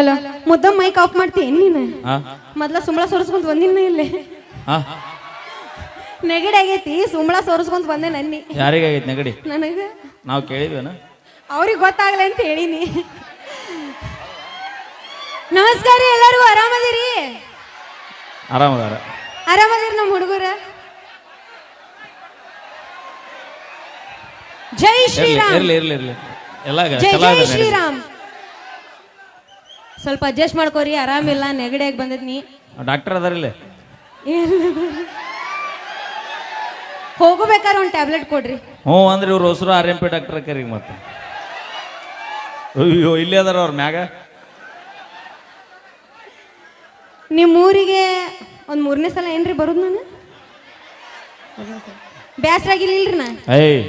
ಅಲ್ಲ ಮುದ್ದ mic of ಮಾಡ್ತೀನಿ ನೀನು. ಹಾ ಮೊದ್ಲ ಸುಂಬಳ ಸೋರಿಸ್ಕೊಂತ ಬಂದಿನ ಇಲ್ಲಿ. ಹಾ ನೆಗಡಿ ಆಗೈತಿ ಸುಂಬಳ ಸೋರಿಸ್ಕೊಂತ ಬಂದೆ ನನ್ನಿ. ಯಾರಿಗಾಗೈತೆ ನೆಗಡಿ? ನನಗ? ನಾವು ಕೇಳಿದ್ವೇನ? ಅವ್ರಿಗೆ ಗೊತ್ತಾಗಲ್ಲ ಅಂತ ಹೇಳಿನಿ. ನಮಸ್ಕಾರ ರೀ ಎಲ್ಲರಿಗೂ ಆರಾಮದಿರಿ? ಆರಾಮದಾರ. ಆರಾಮದಿರಿ ನಮ್ಮ ಹುಡುಗರ? ಜೈ ಇರ್ಲಿ ಶ್ರೀರಾಮ್. ಇರ್ಲಿ ಇರ್ಲಿ ಇರ್ಲಿ. ಎಲ್ಲ ಜೈ ಜೈ ಶ್ರೀರಾಮ್. ಸ್ವಲ್ಪ ಅಡ್ಜಸ್ಟ್ ಮಾಡ್ಕೋರಿ ಆರಾಮಿಲ್ಲ ನೆಗಡಿಯಾಗಿ ಬಂದಿದ್ನಿ. ಡಾಕ್ಟರ್ ಅದಾರಿಲ್ಲ ಹೋಗಬೇಕಾದ್ರೆ ಒಂದು ಟ್ಯಾಬ್ಲೆಟ್ ಕೊಡ್ರಿ. ಹ್ಞೂ ಅಂದ್ರೆ ಇವ್ರು ಹೊಸರು ಆರ್ ಎಂ ಪಿ ಡಾಕ್ಟರ್ ಕರಿ ಮತ್ತೆ. ಅಯ್ಯೋ ಇಲ್ಲೇ ಅದಾರ ಅವ್ರ ಮ್ಯಾಗ? ನಿಮ್ಮ ಊರಿಗೆ ಒಂದು ಮೂರನೇ ಸಲ ಏನ್ರಿ ಬರೋದು ನಾನು? ಇಲ್ರಿ ನಾ? ಏಯ್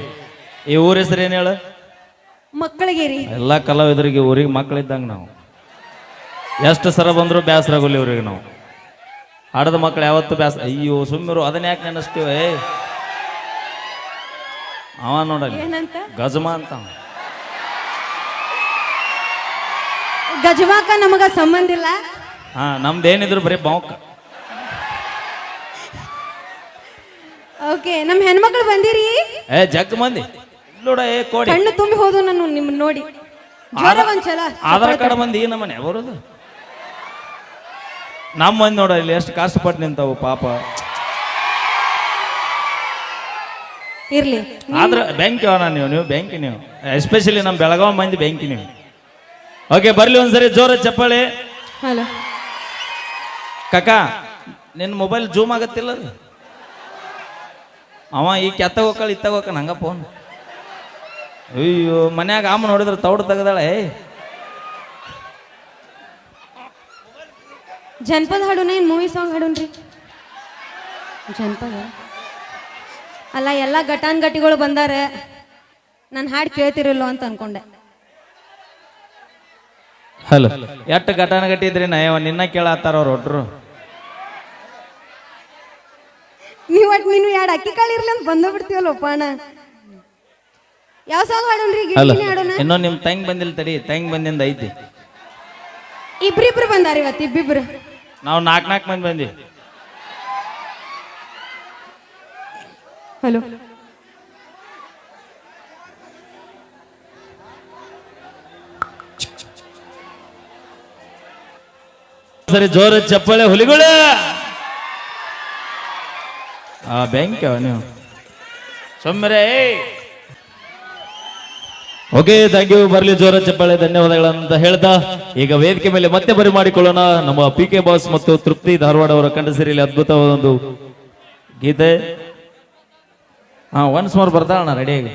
ಈ ಊರ ಹೆಸರು ಏನು ಹೇಳು? ಮಕ್ಕಳಿಗೆ ರೀ. ಎಲ್ಲ ಕಲಾವಿದರಿಗೆ ಊರಿಗೆ ಮಕ್ಕಳಿದ್ದಂಗೆ ನಾವು. ಎಷ್ಟು ಸರ ಬಂದ್ರು ಬೇಸರಾಗಲ್ಲ ಇವ್ರಿಗೆ ನಾವು. ಆಡದ ಮಕ್ಕಳು ಯಾವತ್ತು ಬ್ಯಾಸ ಅಯ್ಯೋ ಸುಮ್ಮರು ಅದನ್ನ ಯಾಕೆ ನೆನೆಸ್ತೀವ? ಏ ಅವ ನೋಡಲಿ ಏನಂತ? ಗಜಮ ಅಂತ ಅವ. ಗಜವಾಕ ನಮಗ ಸಂಬಂಧ ಇಲ್ಲ? ಹಾ ನಮ್ದು ಏನಿದ್ರು ಬರೀ ಬೌಕ. ಓಕೆ ನಮ್ಮ ಹೆಣ್ಮಕ್ಳು ಬಂದಿರಿ? ಏ ಜಗ್ ಮಂದಿ. ನೋಡ ಏ ಕೋಡಿ. ಕಣ್ಣು ತುಂಬಿ ಹೋದು ನಾನು ನಿಮ್ಮನ್ನ ನೋಡಿ. ಆಧಾರ್ ಕಾರ್ಡ್ ಮಂದಿ ಈ ನಮ್ಮನೆ ಬರೋದು ನಮ್ಮ ಮಂದಿ ನೋಡ ಇಲ್ಲಿ ಎಷ್ಟು ಕಷ್ಟಪಟ್ಟು ನಿಂತಾವು ಪಾಪ. ಇರ್ಲಿ. ಆದ್ರೆ ಬ್ಯಾಂಕ್ ಅವನ ನೀವು ನೀವು ಬ್ಯಾಂಕ್ ನೀವು. ಎಸ್ಪೆಷಲಿ ನಮ್ಮ ಬೆಳಗಾವಿ ಮಂದಿ ಬ್ಯಾಂಕ್ ನೀವು. ಓಕೆ ಬರ್ಲಿ ಒಂದ್ಸರಿ ಜೋರ ಚಪ್ಪಾಳೆ. ಹಲೋ. ಕಕ್ಕ ನಿನ್ನ ಮೊಬೈಲ್ ಜೂಮ್ ಆಗತ್ತಿಲ್ಲ? ಅವ ಈ ಕೆತ್ತಾಗ ಹೋಗ್ಕಳ ಇತ್ತಾಗ ಹೋಗ್ಕಳ ಹಂಗ ಫೋನ್ ಅಯ್ಯೋ ಮನ್ಯಾಗ ಅಮ್ಮ ನೋಡಿದ್ರೆ ತೌಡ್ ತೆಗದಾಳೆ. ಜನಪದ ಹಾಡುನ ಏನು ಮೂವಿ ಸಾಂಗ್ ಹಾಡುನ್ರಿ ಜನಪದ ಅಲ್ಲ ಎಲ್ಲ ಘಟಾನ್ ಗಟ್ಟಿಗಳು ಬಂದಾರೆ. ನಾನು ಹಾಡು ಕೇಳ್ತಿರಲ್ಲೋ ಅಂತ ಅನ್ಕೊಂಡೆ. ಹಲೋ. ಎಷ್ಟು ಘಟಾನ ಗಟ್ಟಿದ್ರಿ ನಯವ? ನಿನ್ನ ಕೇಳತ್ತಾರ ಅವ್ರು ಒಟ್ರು. ನೀವು ಒಟ್ಟು ನೀನು ಎರಡು ಅಕ್ಕಿ ಕಾಳು ಇರ್ಲಿ ಅಂತ ಬಂದು ಬಿಡ್ತೀವಲ್ಲಪ್ಪ ಅಣ್ಣ. ಯಾವ ಸಾಂಗ್ ಹಾಡೋಣ್ರಿ ಹಲೋ. ಹಾಡೋಣ ಇನ್ನೂ ನಿಮ್ ತಂಗ್ ಬಂದಿಲ್ಲ ತಡಿ ತಂಗ್ ಬಂದಿಂದ ಐತಿ. ಇಬ್ರಿಬ್ರು ಬಂದಾರ ಇವತ್ತು ಇಬ್ಬಿಬ್ರು. ನಾವು ನಾಲ್ಕು ನಾಲ್ಕು ಮಂದಿ ಬಂದಿ ಹಲೋ. ಸರಿ ಜೋರ ಚಪ್ಪಳೆ ಹುಲಿಗಳ. ಆ ಬ್ಯಾಂಕ್ ನೀವು. ಸೊಮ್ಮರೆ ಓಕೆ ಥ್ಯಾಂಕ್ ಯು ಬರ್ಲಿ, ಜೋರ ಚಪ್ಪಾಳೆ ಧನ್ಯವಾದಗಳಂತ ಹೇಳ್ತಾ, ಈಗ ವೇದಿಕೆ ಮೇಲೆ ಮತ್ತೆ ಬರಿ ಮಾಡಿಕೊಳ್ಳೋಣ. ನಮ್ಮ ಪಿ ಕೆ ಬಾಸ್ ಮತ್ತು ತೃಪ್ತಿ ಧಾರವಾಡ ಅವರ ಕಂಡ ಸೀರೆಯಲ್ಲಿ ಅದ್ಭುತವಾದ ಒಂದು ಗೀತೆ. ಹಾ ಒನ್ಸ್ ಮೋರ್ ಬರ್ತಾಳಣ್ಣ ರೆಡಿಯಾಗಿ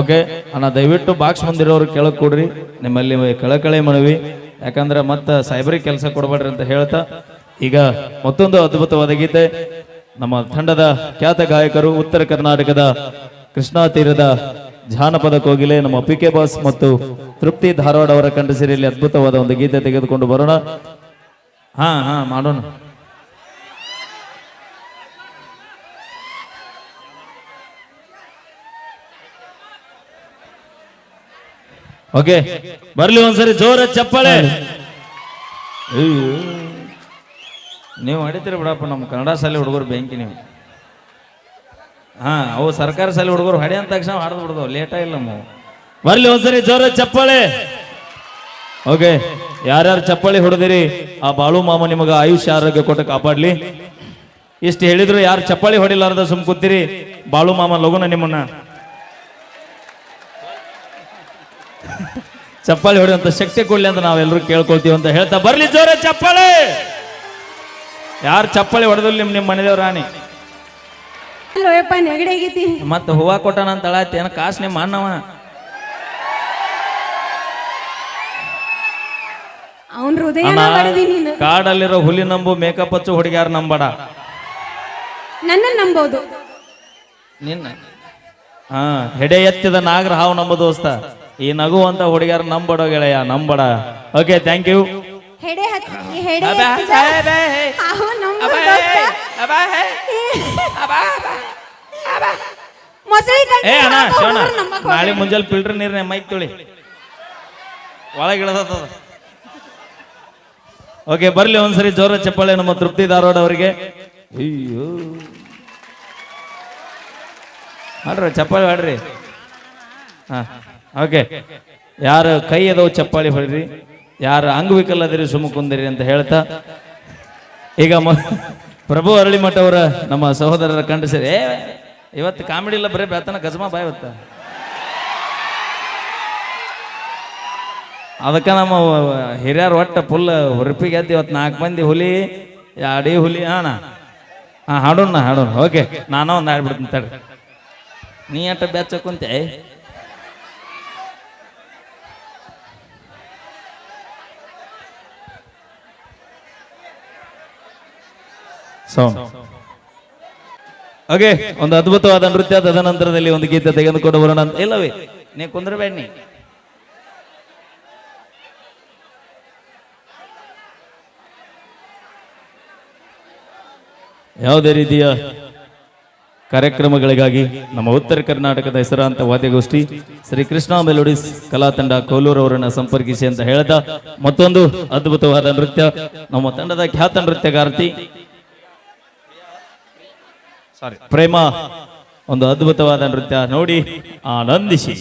ಓಕೆ, ಅಣ್ಣ, ದಯವಿಟ್ಟು ಬಾಕ್ಸ್ ಬಂದಿರೋರು ಕೆಳಗೆ ಕೊಡ್ರಿ. ನಿಮ್ಮಲ್ಲಿ ಕಳಕಳೆ ಮನವಿ. ಯಾಕಂದ್ರೆ ಮತ್ತೆ ಸೈಬರಿಗೆ ಕೆಲಸ ಕೊಡಬೇಡ್ರಿ ಅಂತ ಹೇಳ್ತಾ, ಈಗ ಮತ್ತೊಂದು ಅದ್ಭುತವಾದ ಗೀತೆ. ನಮ್ಮ ತಂಡದ ಖ್ಯಾತ ಗಾಯಕರು ಉತ್ತರ ಕರ್ನಾಟಕದ ಕೃಷ್ಣಾ ತೀರದ ಜಾನಪದ ಕೋಗಿಲೆ ನಮ್ಮ ಪಿ ಕೆ ಬಾಸ್ ಮತ್ತು ತೃಪ್ತಿ ಧಾರವಾಡ ಅವರ ಕಂಡ ಸೀರೆಯಲ್ಲಿ ಅದ್ಭುತವಾದ ಒಂದು ಗೀತೆ ತೆಗೆದುಕೊಂಡು ಬರೋಣ. ಹಾ ಹಾ, ಮಾಡೋಣ. ಓಕೆ, ಬರ್ಲಿ ಒಂದ್ಸರಿ ಜೋರ ಚಪ್ಪಾಳೆ. ನೀವು ಹೊಡಿತೀರಿ ಬಿಡಪ್ಪ, ನಮ್ಮ ಕನ್ನಡ ಶಾಲೆ ಹುಡುಗರು ಬೆಂಕಿ ನೀವು. ಹಾ, ಅವು ಸರ್ಕಾರ ಶಾಲೆ ಹುಡುಗರು ಹೊಡೆ ಅಂತ ತಕ್ಷಣ ಹಾಡ್ದು ಬಿಡ್ದವು. ಲೇಟ ಇಲ್ಲ ನಾವು ಬರ್ಲಿ ಒಂದ್ಸರಿ ಜೋರ ಚಪ್ಪಾಳೆ. ಓಕೆ, ಯಾರ್ಯಾರು ಚಪ್ಪಾಳಿ ಹೊಡೆದಿರಿ, ಆ ಬಾಳು ಮಾಮ ನಿಮಗ ಆಯುಷ್ಯ ಆರೋಗ್ಯ ಕೊಟ್ಟು ಕಾಪಾಡ್ಲಿ. ಇಷ್ಟು ಹೇಳಿದ್ರು ಯಾರು ಚಪ್ಪಾಳಿ ಹೊಡಿಲಾರ್ದ ಸುಮ್ ಕೂತಿರಿ. ಬಾಳು ಮಾಮ ಲಗುನ ನಿಮ್ಮನ್ನ. ಚಪ್ಪಾಳಿ ಹೊಡೆಯುವಂತ ಶಕ್ತಿ ಕೊಡ್ಲಿ ಅಂತ ನಾವೆಲ್ಲರೂ ಕೇಳ್ಕೊಳ್ತೀವಿ ಅಂತ ಹೇಳ್ತಾ ಬರ್ಲಿ ಜೋರ ಚಪ್ಪಾಳೆ. ಯಾರು ಚಪ್ಪಾಳಿ ಹೊಡೆದಿಲ್ಲ ನಿಮ್ ನಿಮ್ಮ ಮನೆದೇವ್ರ ರಾಣಿ? ಲೋಯಪ್ಪ ನೆಗಡಿ ಆಗೈತಿ ಮತ್ತೆ ಹೂವ ಕೊಟ್ಟಾನ ಅಂತ ಅಳಾತಿ ಏನ ಕಾಸು ನಿಮ್ಮ ಅಣ್ಣವ? ಅವನ್ ಹೃದಯ ಅಣ್ಣ ಬಡದಿ ನೀನು. ಕಾಡಲ್ಲಿರೋ ಹುಲಿ ನಂಬು ಮೇಕಪ್ ಹಚ್ಚು ಹುಡುಗ್ಯಾರ ನಂಬಡ. ನನ್ನ ನಂಬೋದು. ನಿನ್ನ? ಹಾ ಹೆಡೆ ಎತ್ತಿದ ನಾಗರ ಹಾವು ನಮ್ಮ ದೋಸ್ತ. ಈ ನಗುವಂತ ಹುಡುಗ್ಯಾರ ನಂಬಡ ಗೆಳೆಯ ನಂಬಡ. ಓಕೆ ಥ್ಯಾಂಕ್ ಯು ಹೆಡೆ ಹತ್ತಿ ಹೆಡೆ ಏ ಅಣ್ಣ ಶೋಣ ನಾಳೆ ಮುಂಜಾನೆ ಫಿಲ್ಟರ್ ನೀರ್ನ ಮೈಕ್ ತೊಳಿ. ಒಳಗೆ ಇಳದದ ಓಕೆ ಬರ್ಲಿ ಒಂದ್ಸರಿ ಜೋರ ಚಪ್ಪಾಳೆ ನಮ್ಮ ತೃಪ್ತಿ ಧಾರವಾಡ ಅವರಿಗೆ. ಅಯ್ಯೋ. ಮಾಡ್ರಿ ಚಪ್ಪಾಳೆ ಮಾಡ್ರಿ. ಹಾ ಓಕೆ. ಯಾರ ಕೈ ಅದಾವ ಚಪ್ಪಾಳಿ ಹೊಡ್ರಿ ಯಾರ ಅಂಗವಿಕಲ್ಲದಿರಿ ಸುಮ್ಮ ಕುಂದಿರಿ ಅಂತ ಹೇಳ್ತಾ. ಈಗ ಮ ಪ್ರಭು ಅರಳಿಮಠ ಅವರ ನಮ್ಮ ಸಹೋದರರ ಕಂಡು ಸೇರಿ. ಇವತ್ತು ಕಾಮಿಡಿ ಇಲ್ಲ, ಬರೀ ಬೇತನ ಗಜಮಾ ಬಾಯ್ ಇವತ್ತ. ಅದಕ್ಕೆ ನಮ್ಮ ಹಿರಿಯರು ಒಟ್ಟ ಫುಲ್ ಹುರುಪಿಗೆ ಎದ್ದು ಇವತ್ತು ನಾಲ್ಕು ಮಂದಿ ಹುಲಿ ಅಡಿ ಹುಲಿ ಹಾಣ ಹಾ, ಹಾಡೋಣ ಹಾಡೋಣ. ಓಕೆ ನಾನು ಒಂದು ಹಾಡ್ಬಿಡ್ತೀನಿ ತಡ್ರಿ. ನೀ ಅಟ್ಟ ಬೆಚ್ಚ ಕುಂತೆ? ಸೌಂಡ್ ಓಕೆ ಒಂದು ಅದ್ಭುತವಾದ ನೃತ್ಯ ತದನಂತರದಲ್ಲಿ ಒಂದು ಗೀತೆ ತೆಗೆದುಕೊಂಡು ಬರೋಣ ಅಂತ. ಇಲ್ಲವೇ? ನೀ ಕುಂದ್ರಬೇಡಿ ಯಾವುದೇ ರೀತಿಯ ಕಾರ್ಯಕ್ರಮಗಳಿಗಾಗಿ ನಮ್ಮ ಉತ್ತರ ಕರ್ನಾಟಕದ ಹೆಸರಾಂತ ವಾದ್ಯಗೋಷ್ಠಿ ಶ್ರೀ ಕೃಷ್ಣ ಮೆಲೋಡಿಸ್ ಕಲಾ ತಂಡ ಕೋಲೂರು ಅವರನ್ನು ಸಂಪರ್ಕಿಸಿ ಅಂತ ಹೇಳ್ತಾ ಮತ್ತೊಂದು ಅದ್ಭುತವಾದ ನೃತ್ಯ. ನಮ್ಮ ತಂಡದ ಖ್ಯಾತ ನೃತ್ಯಗಾರ್ತಿ ಪ್ರೇಮ ಒಂದು ಅದ್ಭುತವಾದ ನೃತ್ಯ ನೋಡಿ ಆನಂದಿಸಿ.